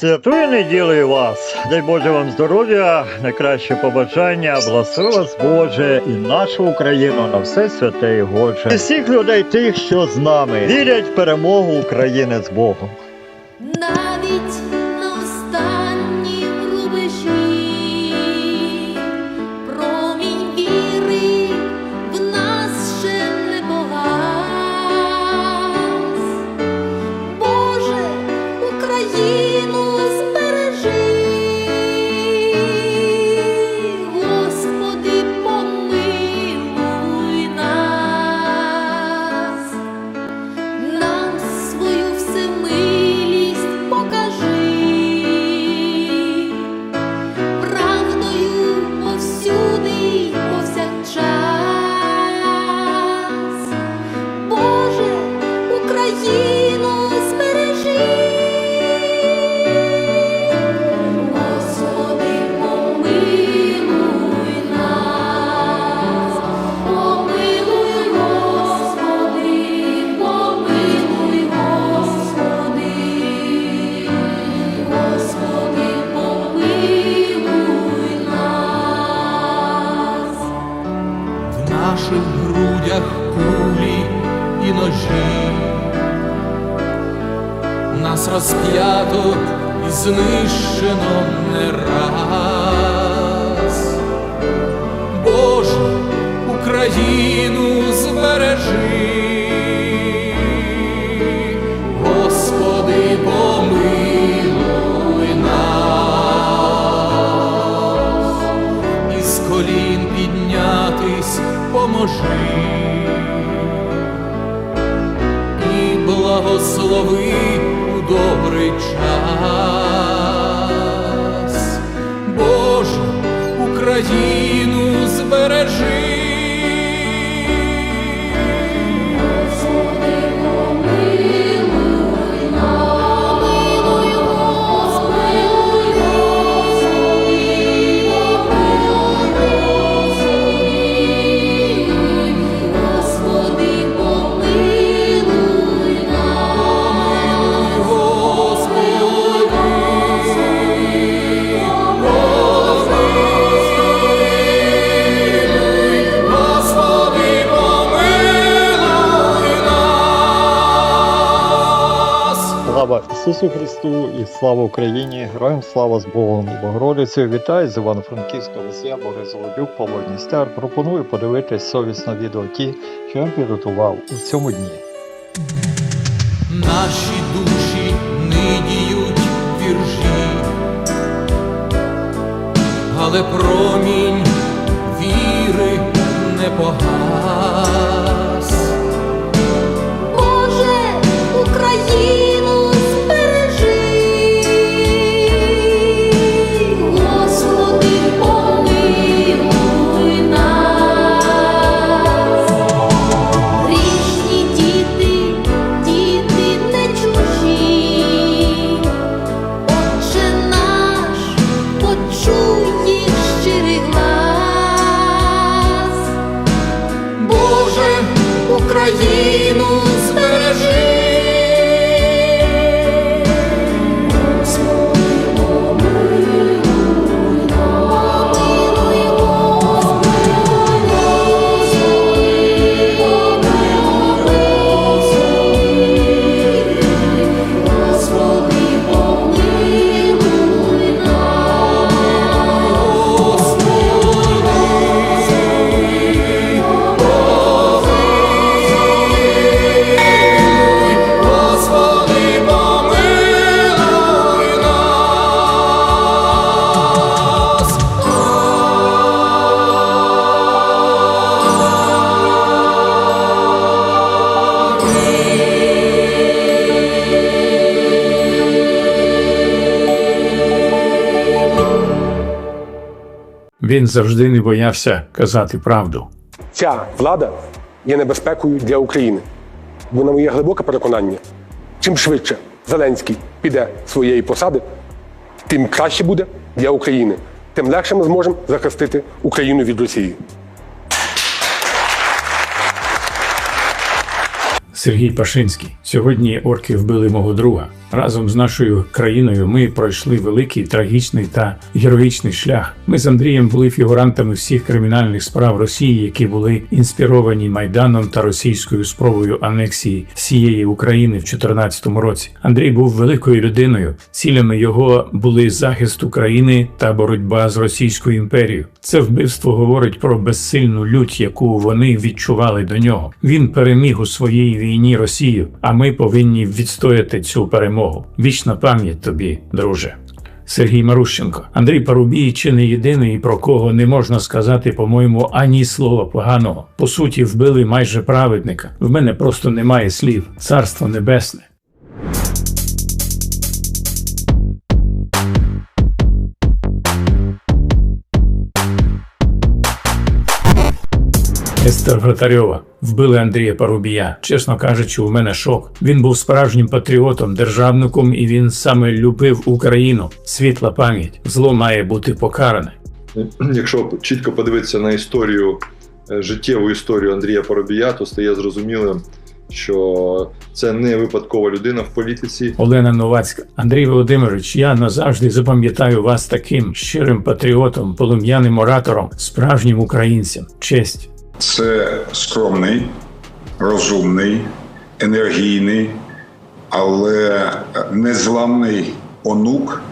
Святої неділі вас! Дай Боже вам здоров'я, найкраще побажання, благослови вас Боже і нашу Україну на все святе і Боже. І всіх людей тих, що з нами, вірять в перемогу України з Богом. Грудях кулі і ножі, нас розп'ято і знищено не раз. Боже, Україну поможи і благослови у добрий час. Боже, Україну збережи. Ісусу Христу і слава Україні! Героям слава з Богом і Богородицею! Вітаю з Івано-Франківського Весія, Борис Золодюк, Павло Дністер. Пропоную подивитись совісно відео ті, що я підготував у цьому дні. Наші душі нидіють віржі, але промінь віри не. Він завжди не боявся казати правду. Ця влада є небезпекою для України. Бо на моє глибоке переконання, чим швидше Зеленський піде з своєї посади, тим краще буде для України, тим легше ми зможемо захистити Україну від Росії. Сергій Пашинський. Сьогодні орки вбили мого друга. Разом з нашою країною ми пройшли великий трагічний та героїчний шлях. Ми з Андрієм були фігурантами всіх кримінальних справ Росії, які були інспіровані майданом та російською спробою анексії всієї України в 2014 році. Андрій був великою людиною. Цілями його були захист України та боротьба з Російською імперією. Це вбивство говорить про безсильну лють, яку вони відчували до нього. Він переміг у своїй війні Росію, а ми повинні відстояти цю перемогу. Вічна пам'ять тобі, друже. Сергій Марущенко, Андрій Парубій чи не єдиний, про кого не можна сказати, по-моєму, ані слова поганого. По суті, вбили майже праведника. В мене просто немає слів. Царство небесне. Естер Вратарьова вбили Андрія Парубія. Чесно кажучи, у мене шок. Він був справжнім патріотом, державником, і він саме любив Україну. Світла пам'ять. Зло має бути покаране. якщо чітко подивитися на історію, е, життєву історію Андрія Поробія, то стає зрозумілим, що це не випадкова людина в політиці. Олена Новацька, Андрій Володимирович, я назавжди запам'ятаю вас таким щирим патріотом, полум'яним оратором, справжнім українцем. Честь. Це скромний, розумний, енергійний, але незламний онук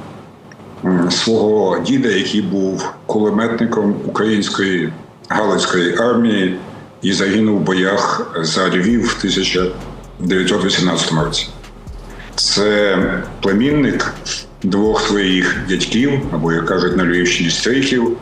свого діда, який був кулеметником української галицької армії і загинув в боях за Львів в 1918 році. Це племінник двох своїх дядьків, або як кажуть на Львівщині стрихів,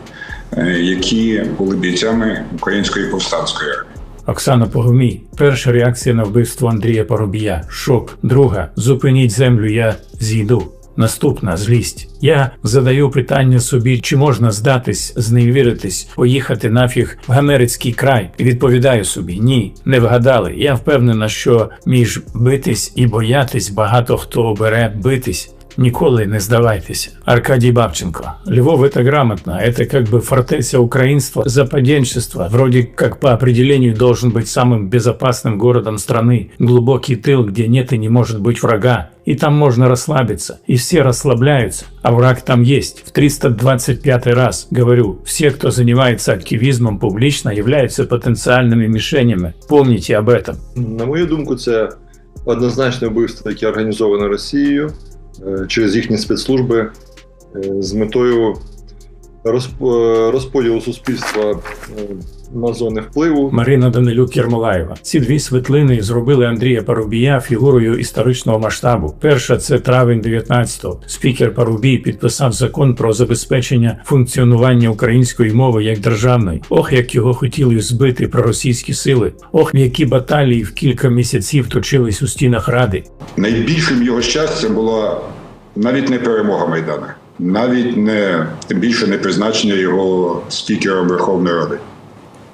які були бійцями української повстанської армії. Оксана Погомій. Перша реакція на вбивство Андрія Поробія. Шок. Друга. Зупиніть землю, я зійду. Наступна злість. Я задаю питання собі, чи можна здатись, зневіритись, поїхати нафіг в Гамерицький край. Відповідаю собі, ні, не вгадали. Я впевнена, що між битись і боятись багато хто обере битись. Николы не сдавайтесь. Аркадий Бабченко. Львов это грамотно. Это как бы фортеця украинства, западенчества. Вроде как по определению должен быть самым безопасным городом страны. Глубокий тыл, где нет и не может быть врага. И там можно расслабиться. И все расслабляются. А враг там есть. В 325 раз говорю, все, кто занимается активизмом публично, являются потенциальными мишенями. Помните об этом. На мою думку, це однозначне вбивство, яке організовано Росією е, Через їхні спецслужби е, з метою е, розподілу суспільства е, на зони впливу. Марина Данилюк Єрмолаєва. Ці дві світлини зробили Андрія Парубія фігурою історичного масштабу. Перша це травень 19-го. Спікер Парубій підписав закон про забезпечення функціонування української мови як державної. Ох, як його хотіли збити проросійські сили. Ох, які баталії в кілька місяців точились у стінах ради. Найбільшим його щастям була навіть не перемога Майдана, навіть не тим більше не призначення його спікером Верховної Ради.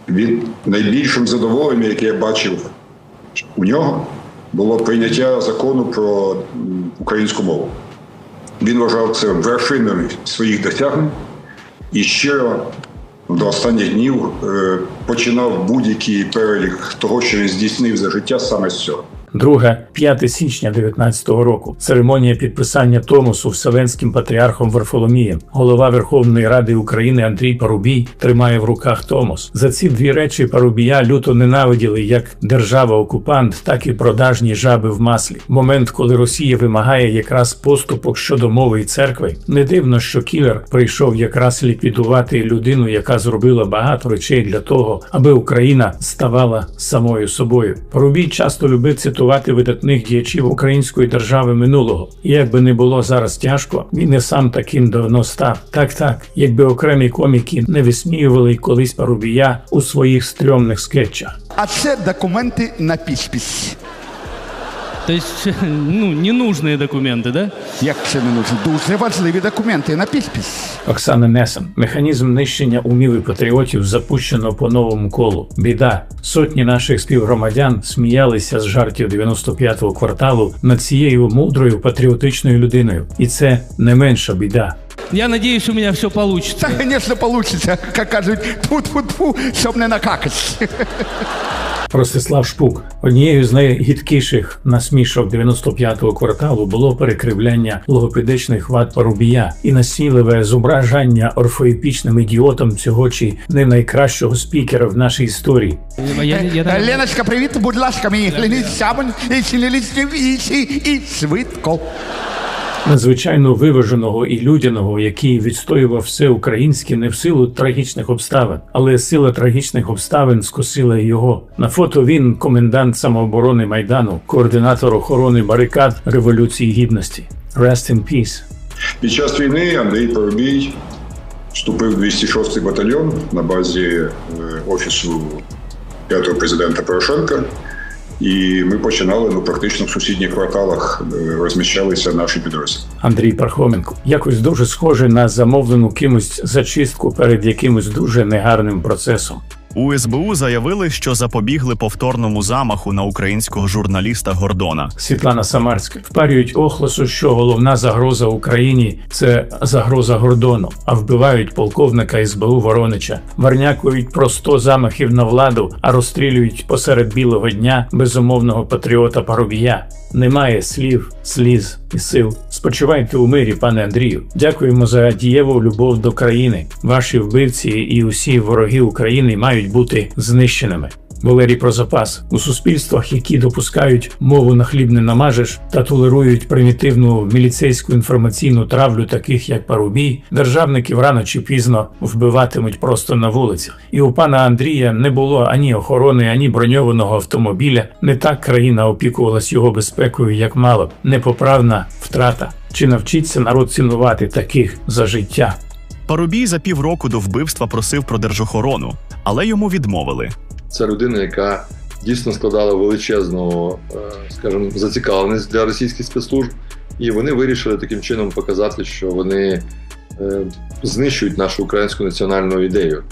Від найбільшим задоволенням, яке я бачив у нього, було прийняття закону про українську мову. Він вважав це вершиною своїх досягнень і щиро до останніх днів е, починав будь-який перелік того, що він здійснив за життя саме з цього. Друга 5 січня 19-го року. Церемонія підписання Томосу Вселенським патріархом Варфоломієм. Голова Верховної Ради України Андрій Парубій тримає в руках Томос. За ці дві речі Парубія люто ненавиділи як держава-окупант, так і продажні жаби в маслі. Момент, коли Росія вимагає якраз поступок щодо мови і церкви. Не дивно, що кілер прийшов якраз ліквідувати людину, яка зробила багато речей для того, аби Україна ставала самою собою. Парубій часто любив цитувати видатних діячів української держави минулого. І як би не було зараз тяжко, він і сам таким давно став. Так, так, якби окремі коміки не висміювали колись Парубія у своїх стрьомних скетчах. А це документи на підпис. То есть, ну, ненужные документы, да? Як це не нужно? Дуже важливі документи на підпис. Оксана Несен. Механізм нищення умів і патріотів запущено по новому колу. Біда. Сотні наших співгромадян сміялися з жартів 95-го кварталу над цією мудрою патріотичною людиною. І це не менша біда. Я надеюсь, у меня все получится. Та, звісно, вийде, як кажуть, тьфу-тьфу-тьфу, щоб не накакать. Ростислав Шпук. Однією з найгідкіших насмішок 95-го кварталу було перекривляння логопедичних вад Парубія і насійливе зображення орфоепічним ідіотом цього чи не найкращого спікера в нашій історії. Е, Леночка, привіт, будь ласка, мені гляніть сямонь і вічі і швидко. Надзвичайно виваженого і людяного, який відстоював все українське не в силу трагічних обставин, але сила трагічних обставин скосила його. На фото він комендант самооборони майдану, координатор охорони барикад Революції Гідності. Rest in peace. Під час війни Андрій Поробій вступив в 206-й батальйон на базі е, офісу п'ятого президента Порошенка. І ми починали ну, практично в сусідніх кварталах е, розміщалися наші підрозділи. Андрій Пархоменко. Якось дуже схоже на замовлену кимось зачистку перед якимось дуже негарним процесом. У СБУ заявили, що запобігли повторному замаху на українського журналіста Гордона. Світлана Самарська впарюють охлосу, що головна загроза Україні це загроза Гордону, а вбивають полковника СБУ Воронича, варнякують про 100 замахів на владу, а розстрілюють посеред білого дня безумовного патріота Парубія. Немає слів, сліз і сил. Спочивайте у мирі, пане Андрію. Дякуємо за дієву любов до країни. Ваші вбивці і усі вороги України мають бути знищеними. Валерій про запас у суспільствах, які допускають мову на хліб не намажеш та толерують примітивну міліцейську інформаційну травлю, таких як Парубій, державників рано чи пізно вбиватимуть просто на вулицях. І у пана Андрія не було ані охорони, ані броньованого автомобіля. Не так країна опікувалась його безпекою, як мало. Непоправна втрата. Чи навчиться народ цінувати таких за життя? Парубій за півроку до вбивства просив про держохорону, але йому відмовили. Це людина, яка дійсно складала величезну, е, скажімо, зацікавленість для російських спецслужб, і вони вирішили таким чином показати, що вони е, знищують нашу українську національну ідею.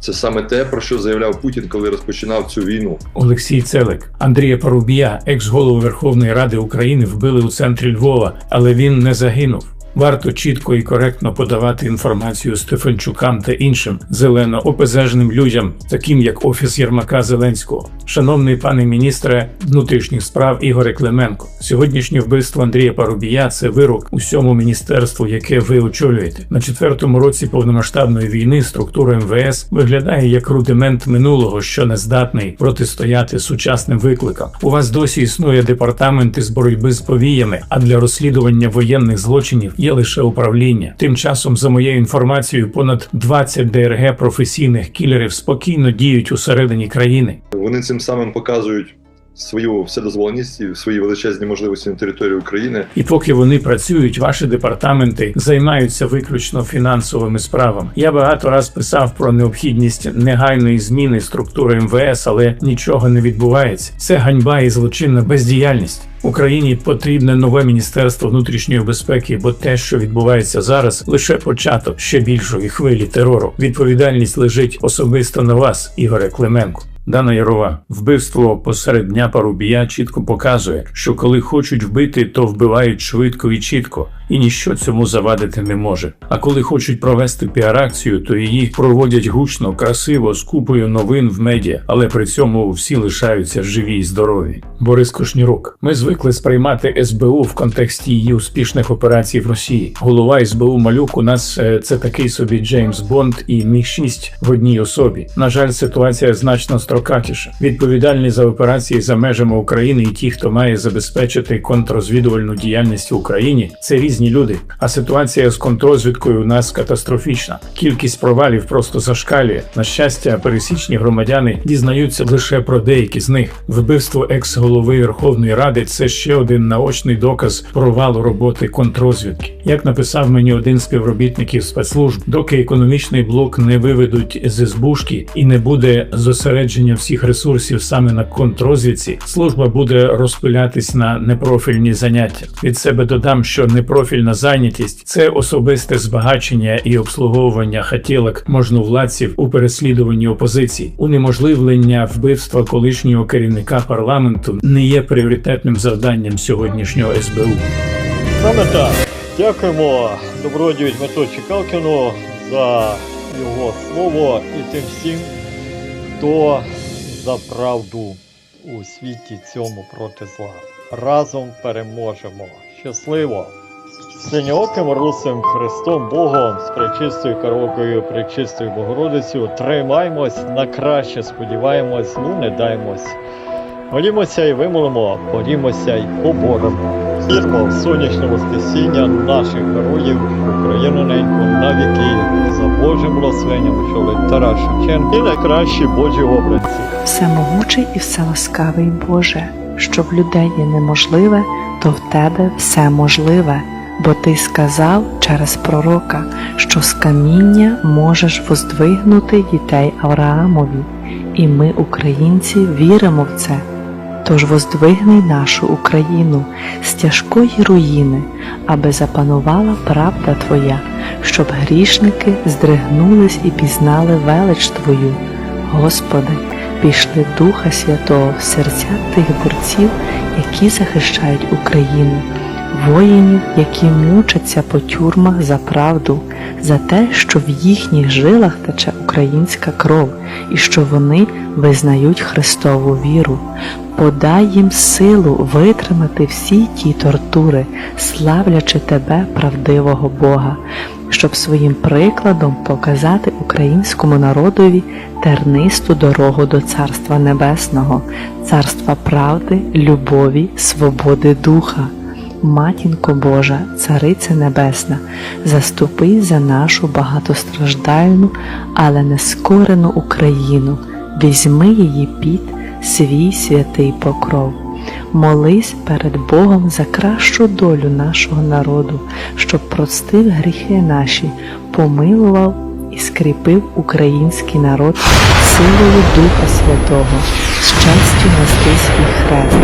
Це саме те, про що заявляв Путін, коли розпочинав цю війну. Олексій Целик, Андрія Парубія, екс-голову Верховної Ради України, вбили у центрі Львова, але він не загинув. Варто чітко і коректно подавати інформацію Стефанчукам та іншим зелено-опезежним людям, таким як офіс Єрмака Зеленського. Шановний пане міністре внутрішніх справ Ігоре Клименко, сьогоднішнє вбивство Андрія Парубія це вирок усьому міністерству, яке ви очолюєте. На четвертому році повномасштабної війни структура МВС виглядає як рудимент минулого, що не здатний протистояти сучасним викликам. У вас досі існує департамент із боротьби з повіями, а для розслідування воєнних злочинів є лише управління. Тим часом, за моєю інформацією, понад 20 ДРГ професійних кілерів спокійно діють усередині країни. Вони цим самим показують свою вседозволеність і свої величезні можливості на території України. І поки вони працюють, ваші департаменти займаються виключно фінансовими справами. Я багато раз писав про необхідність негайної зміни структури МВС, але нічого не відбувається. Це ганьба і злочинна бездіяльність. Україні потрібне нове міністерство внутрішньої безпеки, бо те, що відбувається зараз, лише початок ще більшої хвилі терору. Відповідальність лежить особисто на вас, Ігоре Клименко. Дана Ярова, вбивство посеред дня Парубія чітко показує, що коли хочуть вбити, то вбивають швидко і чітко, і ніщо цьому завадити не може. А коли хочуть провести піар-акцію, то її проводять гучно, красиво, з купою новин в медіа, але при цьому всі лишаються живі і здорові. Борис Кошнірук. Ми звикли сприймати СБУ в контексті її успішних операцій в Росії. Голова СБУ Малюк у нас е, це такий собі Джеймс Бонд і Міг 6 в одній особі. На жаль, ситуація значно строкатіша. Відповідальні за операції за межами України і ті, хто має забезпечити контррозвідувальну діяльність в Україні, це різні люди. А ситуація з контррозвідкою у нас катастрофічна. Кількість провалів просто зашкалює. На щастя, пересічні громадяни дізнаються лише про деякі з них. Вбивство екс-голови Верховної Ради це ще один наочний доказ провалу роботи контррозвідки. Як написав мені один з співробітників спецслужб, доки економічний блок не виведуть з СБУшки і не буде зосередження всіх ресурсів саме на контррозвідці, служба буде розпилятись на непрофільні заняття. Від себе додам, що непрофільна зайнятість це особисте збагачення і обслуговування хотілок можновладців у переслідуванні опозиції, унеможливлення вбивства колишнього керівника парламенту не є пріоритетним завданням сьогоднішнього СБУ. Саме так. Дякуємо добродію Дмитру Чекалкіну за його слово і тим всім, хто за правду у світі цьому проти зла. Разом переможемо. Щасливо! Синьооким русим Христом Богом з пречистою коровкою, пречистою Богородицею тримаймось на краще, сподіваємось, ну не даймось. Молімося і вимолимо, борімося і поборемо. Вірмо в сонячне воскресіння наших героїв, Україну неньку на віки, за Божим благословенням, ви Тарас Шевченко і найкращі Божі обранці. Всемогучий і вселаскавий Боже, що в людей є неможливе, то в тебе все можливе, бо ти сказав через пророка, що з каміння можеш воздвигнути дітей Авраамові, і ми, українці, віримо в це. Тож воздвигни нашу Україну з тяжкої руїни, аби запанувала правда Твоя, щоб грішники здригнулись і пізнали велич Твою. Господи, пішли Духа Святого в серця тих борців, які захищають Україну, воїнів, які мучаться по тюрмах за правду, за те, що в їхніх жилах тече українська кров, і що вони визнають Христову віру. Подай їм силу витримати всі ті тортури, славлячи тебе, правдивого Бога, щоб своїм прикладом показати українському народові тернисту дорогу до Царства Небесного, царства правди, любові, свободи духа. Матінко Божа, Цариця Небесна, заступи за нашу багатостраждальну, але нескорену Україну, візьми її під свій святий покров. Молись перед Богом за кращу долю нашого народу, щоб простив гріхи наші, помилував і скріпив український народ силою Духа Святого, з честю хрест,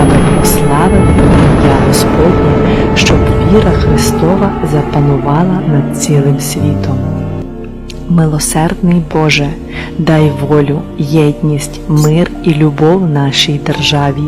аби прославив ім'я Господнє, щоб віра Христова запанувала над цілим світом. Милосердний Боже, дай волю, єдність, мир і любов нашій державі,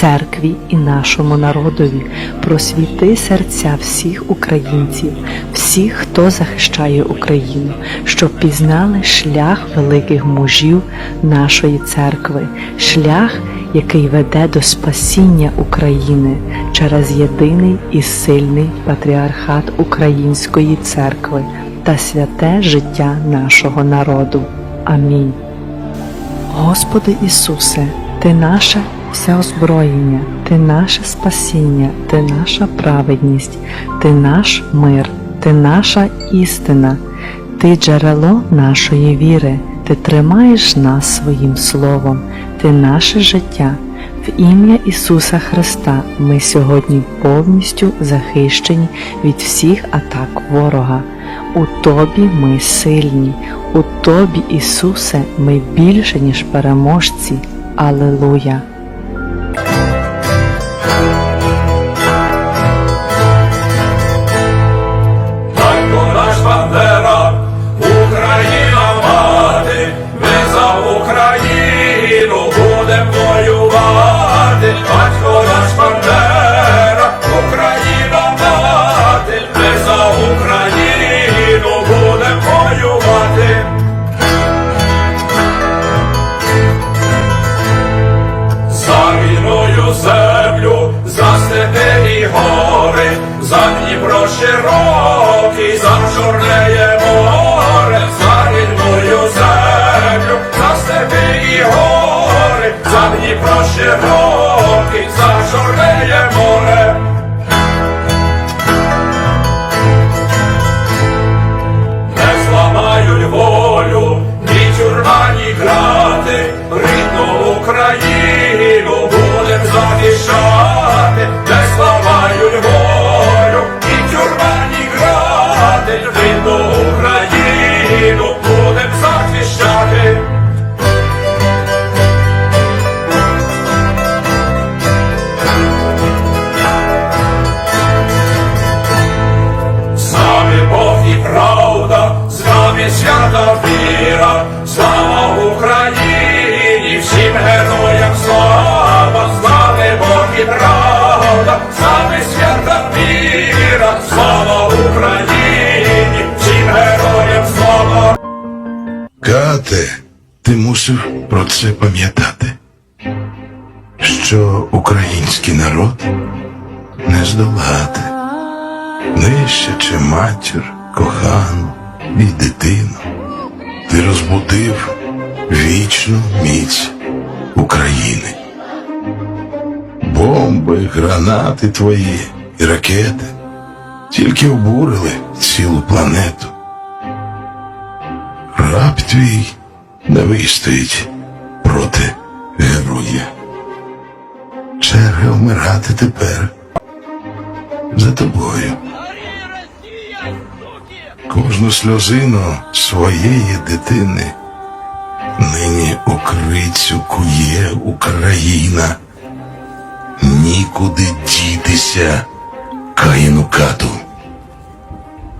церкві і нашому народові, просвіти серця всіх українців, всіх, хто захищає Україну, щоб пізнали шлях великих мужів нашої церкви, шлях, який веде до спасіння України через єдиний і сильний патріархат Української церкви та святе життя нашого народу. Амінь. Господи Ісусе, Ти наше все озброєння, Ти наше спасіння, Ти наша праведність, Ти наш мир, Ти наша істина, Ти джерело нашої віри, Ти тримаєш нас своїм словом, Ти наше життя. В ім'я Ісуса Христа ми сьогодні повністю захищені від всіх атак ворога. У Тобі ми сильні, у Тобі, Ісусе, ми більше, ніж переможці. Алелуя! За Україну це пам'ятати, що український народ не здолати, нищачи матір, кохану і дитину, ти розбудив вічну міць України. Бомби, гранати твої і ракети тільки обурили цілу планету. Раб твій не вистоїть проти героя. Черга вмирати тепер за тобою. Кожну сльозину своєї дитини нині у крицю кує Україна. Нікуди дітися, Каїну кату.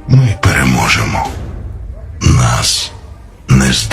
Ми переможемо. Нас не здолати.